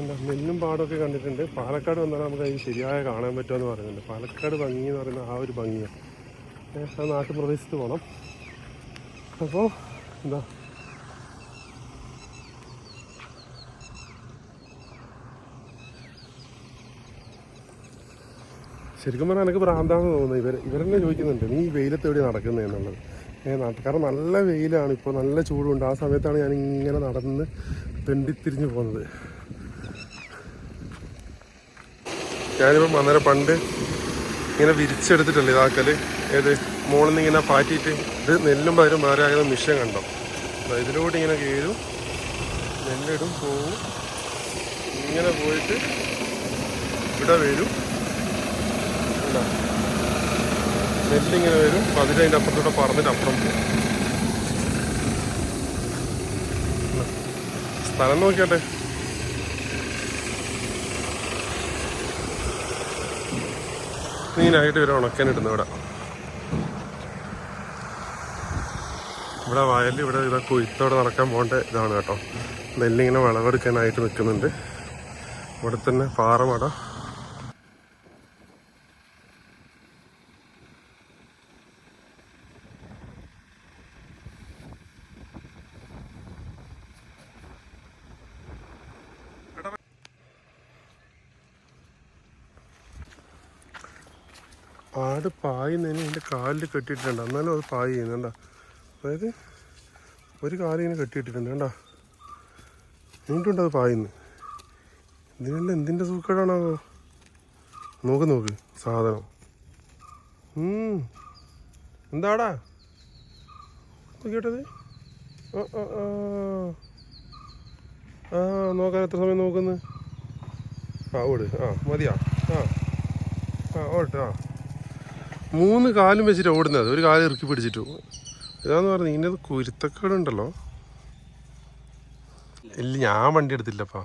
എന്താ നെല്ലും പാടൊക്കെ കണ്ടിട്ടുണ്ട്. പാലക്കാട് വന്നാൽ നമുക്ക് അതിന് ശരിയായ കാണാൻ പറ്റുമെന്ന് പറയുന്നുണ്ട്. പാലക്കാട് ഭംഗി എന്ന് പറയുന്ന ആ ഒരു ഭംഗിയാണ് ആ നാട്ടുപ്രദേശത്ത് പോകണം അപ്പോൾ എന്താ? ശരിക്കും പറഞ്ഞാൽ എനിക്ക് ഭ്രാന്താണെന്ന് തോന്നുന്നത് ഇവർ ഇവരെന്നെ ചോദിക്കുന്നുണ്ട് നീ വെയിലത്ത് എവിടെ നടക്കുന്നത് എന്നുള്ളത്. ഏ കാരണം നല്ല വെയിലാണ്. ഇപ്പോൾ നല്ല ചൂടുണ്ട്. ആ സമയത്താണ് ഞാൻ ഇങ്ങനെ നടന്ന് തെണ്ടിത്തിരിഞ്ഞ് പോകുന്നത്. ഞാനിപ്പം അന്നേരം പണ്ട് ഇങ്ങനെ വിരിച്ചെടുത്തിട്ടല്ലേ ഇതാക്കൽ ഏത് മുകളിൽ നിന്ന് ഇങ്ങനെ പാറ്റിയിട്ട് ഇത് നെല്ലും പകരം വേറെ ആകുന്ന മിഷൻ കണ്ടോ? ഇതിലോട്ട് ഇങ്ങനെ കയറും നെല്ലിടും പോവും. ഇങ്ങനെ പോയിട്ട് ഇവിടെ വരും? നെല്ലിങ്ങനെ വരും. പതിന് അതിന്റെ അപ്പുറത്തൂടെ പറഞ്ഞിട്ട് അപ്പുറം പോകും? സ്ഥലം നോക്കിയാട്ടെ. മീനായിട്ട് ഇവരെ ഉണക്കാനിടുന്നു ഇവിടെ. ഇവിടെ വയലിൽ ഇവിടെ ഇവിടെ കൊയ്ത്തോടെ നടക്കാൻ പോകേണ്ട ഇതാണ് കേട്ടോ. നെല്ലിങ്ങനെ വിളവെടുക്കാനായിട്ട് നിൽക്കുന്നുണ്ട്. ഇവിടെ തന്നെ പാറമട ആട് പായുന്നതിന് എന്റെ കാലിൽ കെട്ടിയിട്ടുണ്ട്. എന്നാലും അത് പായ ചെയ്യുന്നുണ്ട അതായത് ഒരു കാലിങ്ങനെ കെട്ടിയിട്ടിട്ടുണ്ട് കണ്ട? എന്നിട്ടുണ്ട് അത് പായുന്നു ഇതിനെല്ലാം എന്തിന്റെ സൂക്കേടാണോ നോക്ക് നോക്ക്. സാധനം. എന്താടാ? നോക്കിയിട്ടത്. ആ നോക്കാൻ എത്ര സമയം നോക്കുന്നു? ആ ഓട്. ആ മതിയാ. ആ. ആ ഓട്ടെ ആ. മൂന്ന് കാലും വെച്ചിട്ട് ഓടുന്നത്. ഒരു കാലം ഇറുക്കി പിടിച്ചിട്ടു ഇതാന്ന് പറഞ്ഞു ഇതിന്റെ കുരുത്തക്കേട് ഉണ്ടല്ലോ ഇല്ല ഞാൻ വണ്ടി എടുത്തില്ലപ്പാ.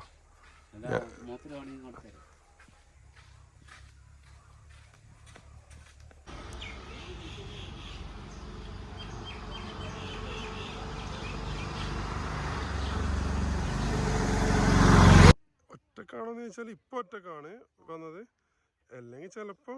ഒറ്റക്കാണോന്ന് ചോദിച്ചാൽ ഇപ്പൊ ഒറ്റക്കാണ് വന്നത്. അല്ലെങ്കിൽ ചിലപ്പോ